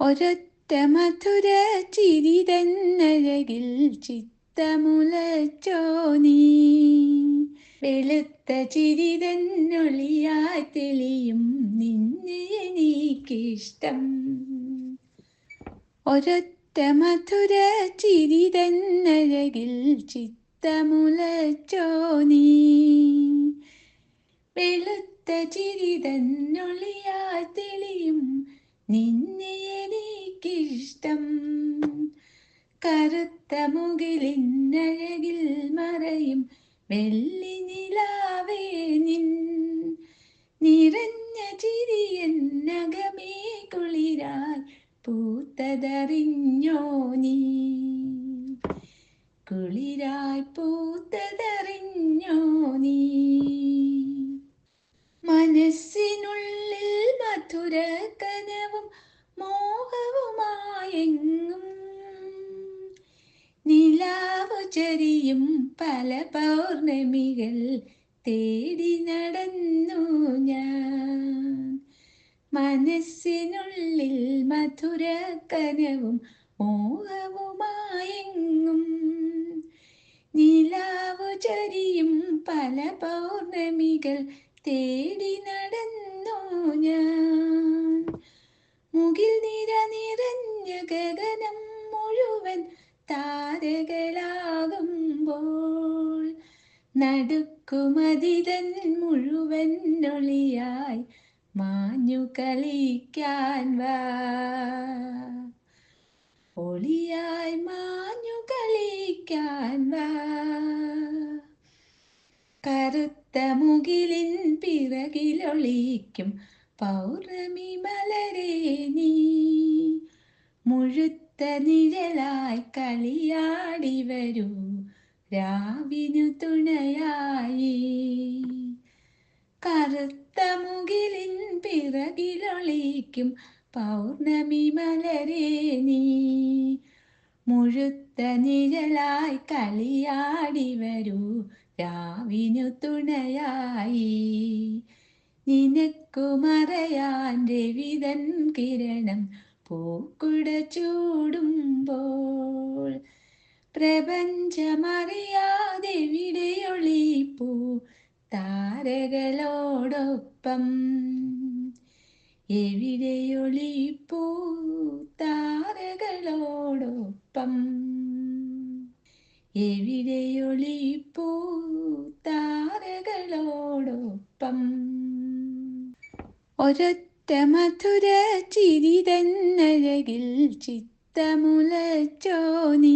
ഒരൊറ്റ മധുര ചിരി തന്നഴകിൽ ചിത്തമുലച്ചോ നീ? വെളുത്ത ചിരി തന്നൊളിയായി തെളിയും നിന്നെ എനിക്കിഷ്ടം. ഒരൊറ്റ മധുര ചിരി തന്നഴകിൽ ചിത്തമുലച്ചോ നീ? വെളുത്ത ചിരി തന്നൊളിയായി തെളിയും നിന്നെ കറുത്ത മുകിലിന്നഴകിൽ മറയും വെള്ളി നിലാവേ നിൻ. നിറഞ്ഞ നഗമേ കുളിരായി പൂത്തതറിഞ്ഞോ നീ. കുളിരായി പൂത്തതറിഞ്ഞോ നീ. മനസ്സിനുള്ളിൽ മധുര കനവും മോഹവുമായെങ്ങും ചരിയും പല പൗർണമികൾ തേടി നടന്നു ഞാൻ. മനസ്സിനുള്ളിൽ മധുര കനവും മോഹവുമായെങ്ങും നിലാവു ചരിയും പല പൗർണമികൾ തേടി നടന്നു ഞാൻ. മുകിൽ നിര നിറഞ്ഞ ഗഗനം മുഴുവൻ താരകളാകുമ്പോൾ നടുക്കുമതിതൻ മുഴുവൻ ഒളിയായി മാഞ്ഞു കളിക്കാൻ വാ. മാഞ്ഞു കളിക്കാൻ വാ. കറുത്ത മുകിലിൻ പിറകിലൊളിക്കും പൗർണമി മലരേ നീ. മുഴുത്ത നിഴലായി കളിയാടി വരൂ. രാവിനു തുണയായി. കറുത്ത മുകിലിൻ പിറകിലൊളിക്കും പൗർണമി മലരേ നീ. മുഴുത്ത നിഴലായി കളിയാടി വരൂ രാവിനു തുണയായി. നിനക്കു മറയാൻ രവിതൻ കിരണം പൂക്കുട ചൂടുമ്പോൾ പ്രപഞ്ചമറിയാതെ വിടയൊളിപ്പൂ താരകളോടൊപ്പം? എവിടെയൊളിപ്പൂ താരകളോടൊപ്പം? എവിടെയൊളിപ്പൂ താരകളോടൊപ്പം? ഒരൊറ്റ മധുര ചിരി തന്നഴകിൽ നീ